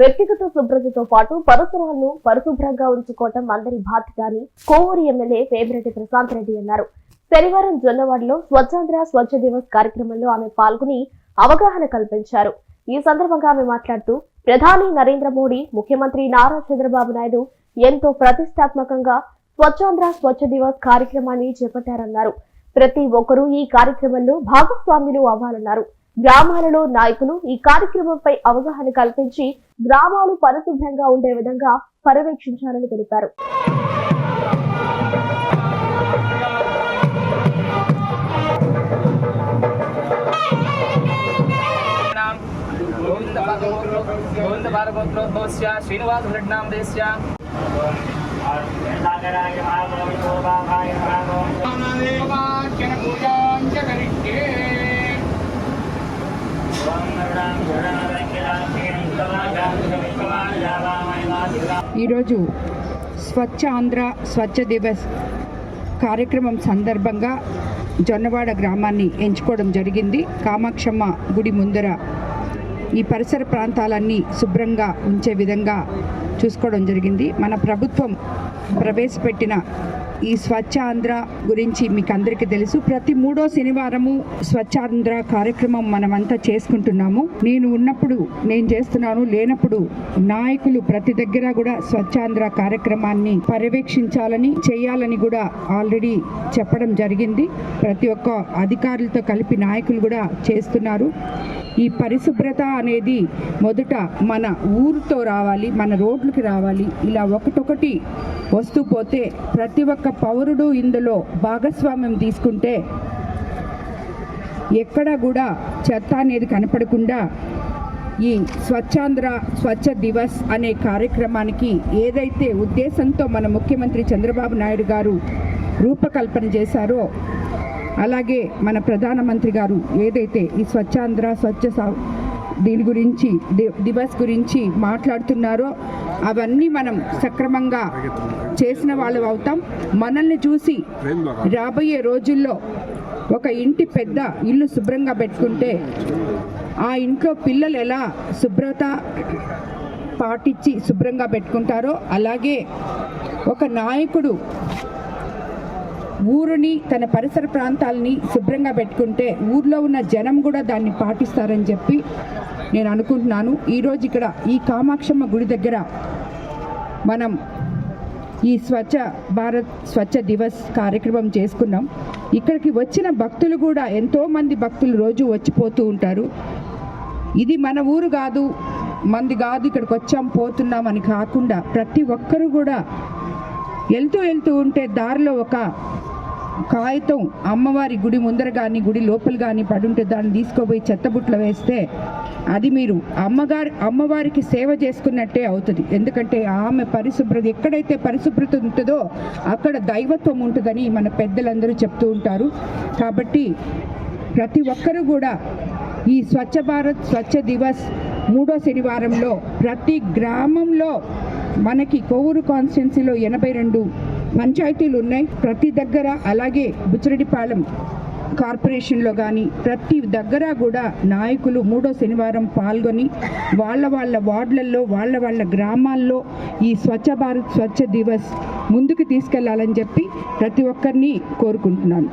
వ్యక్తిగత శుభ్రతతో పాటు పరిసరాలను పరిశుభ్రంగా ఉంచుకోవటం అందరి బాధ్యత అని కోవూరు ఎమ్మెల్యే పేమిరెడ్డి ప్రశాంత్ రెడ్డి అన్నారు. శనివారం జొన్నవాడలో స్వచ్ఛాంధ్ర స్వచ్ఛ దివస్ కార్యక్రమంలో ఆమె పాల్గొని అవగాహన కల్పించారు. ఈ సందర్భంగా ఆమె మాట్లాడుతూ ప్రధాని నరేంద్ర మోడీ ముఖ్యమంత్రి నారా చంద్రబాబు నాయుడు ఎంతో ప్రతిష్టాత్మకంగా స్వచ్ఛాంధ్ర స్వచ్ఛ దివస్ కార్యక్రమాన్ని చేపట్టారన్నారు. ప్రతి ఒక్కరూ ఈ కార్యక్రమంలో భాగస్వాములు అవ్వాలన్నారు. గ్రామాలలో నాయకులు ఈ కార్యక్రమంపై అవగాహన కల్పించి గ్రామాలు పరిశుభ్రంగా ఉండే విధంగా పర్యవేక్షించాలని తెలిపారు. శ్రీనివాస ఈరోజు స్వచ్ఛ ఆంధ్ర స్వచ్ఛ దివస్ కార్యక్రమం సందర్భంగా జొన్నవాడ గ్రామాన్ని ఎంచుకోవడం జరిగింది. కామాక్షమ్మ గుడి ముందర ఈ పరిసర ప్రాంతాలన్నీ శుభ్రంగా ఉంచే విధంగా చూసుకోవడం జరిగింది. మన ప్రభుత్వం ప్రవేశపెట్టిన ఈ స్వచ్ఛ ఆంధ్ర గురించి మీకు అందరికీ తెలుసు. ప్రతి మూడో శనివారము స్వచ్ఛాంధ్ర కార్యక్రమం మనమంతా చేసుకుంటున్నాము. నేను ఉన్నప్పుడు నేను చేస్తున్నాను. లేనప్పుడు నాయకులు ప్రతి దగ్గర కూడా స్వచ్ఛాంధ్ర కార్యక్రమాన్ని పర్యవేక్షించాలని చేయాలని కూడా ఆల్రెడీ చెప్పడం జరిగింది. ప్రతి ఒక్క అధికారులతో కలిపి నాయకులు కూడా చేస్తున్నారు. ఈ పరిశుభ్రత అనేది మొదట మన ఊరితో రావాలి. మన లోపలికి రావాలి. ఇలా ఒకటొకటి వస్తూ పోతే ప్రతి ఒక్క పౌరుడు ఇందులో భాగస్వామ్యం తీసుకుంటే ఎక్కడ కూడా చెత్త అనేది కనపడకుండా ఈ స్వచ్ఛాంధ్ర స్వచ్ఛ దివస్ అనే కార్యక్రమానికి ఏదైతే ఉద్దేశంతో మన ముఖ్యమంత్రి చంద్రబాబు నాయుడు గారు రూపకల్పన చేశారో అలాగే మన ప్రధానమంత్రి గారు ఏదైతే ఈ స్వచ్ఛాంధ్ర స్వచ్ఛ దీని గురించి దివస్ గురించి మాట్లాడుతున్నారో. అవన్నీ మనం సక్రమంగా చేసిన వాళ్ళు అవుతాం. మనల్ని చూసి రాబోయే రోజుల్లో ఒక ఇంటి పెద్ద ఇల్లు శుభ్రంగా పెట్టుకుంటే ఆ ఇంట్లో పిల్లలు ఎలా శుభ్రత పాటించి శుభ్రంగా పెట్టుకుంటారో అలాగే ఒక నాయకుడు ఊరుని తన పరిసర ప్రాంతాలని శుభ్రంగా పెట్టుకుంటే ఊర్లో ఉన్న జనం కూడా దాన్ని పాటిస్తారని చెప్పి నేను అనుకుంటున్నాను. ఈరోజు ఇక్కడ ఈ కామాక్షమ్మ గుడి దగ్గర మనం ఈ స్వచ్ఛ భారత్ స్వచ్ఛ దివస్ కార్యక్రమం చేసుకున్నాం. ఇక్కడికి వచ్చిన భక్తులు కూడా ఎంతోమంది భక్తులు రోజు వచ్చిపోతూ ఉంటారు. ఇది మన ఊరు కాదు మంది కాదు ఇక్కడికి వచ్చాం పోతున్నాం అని కాకుండా ప్రతి ఒక్కరూ కూడా వెళ్తూ వెళ్తూ ఉంటే దారిలో ఒక కాగితం అమ్మవారి గుడి ముందర కానీ గుడి లోపల కానీ పడుంటే దాన్ని తీసుకుపోయి చెత్తబుట్లో వేస్తే అది మీరు అమ్మగారి అమ్మవారికి సేవ చేసుకున్నట్టే అవుతుంది. ఎందుకంటే ఆమె పరిశుభ్రత ఎక్కడైతే పరిశుభ్రత ఉంటుందో అక్కడ దైవత్వం ఉంటుందని మన పెద్దలందరూ చెప్తూ ఉంటారు. కాబట్టి ప్రతి ఒక్కరూ కూడా ఈ స్వచ్ఛ భారత్ స్వచ్ఛ దివస్ మూడో శనివారంలో ప్రతి గ్రామంలో మనకి కోవూరు కాన్స్టిట్యున్సీలో ఎనభై రెండు పంచాయతీలు ఉన్నాయి ప్రతి దగ్గర అలాగే బుచ్చిరెడ్డిపాలెం కార్పొరేషన్లో కానీ ప్రతి దగ్గర కూడా నాయకులు మూడో శనివారం పాల్గొని వాళ్ళ వాళ్ళ వార్డులలో వాళ్ళ వాళ్ళ గ్రామాల్లో ఈ స్వచ్ఛ భారత్ స్వచ్ఛ దివస్ ముందుకు తీసుకెళ్ళాలని చెప్పి ప్రతి ఒక్కరిని కోరుకుంటున్నాను.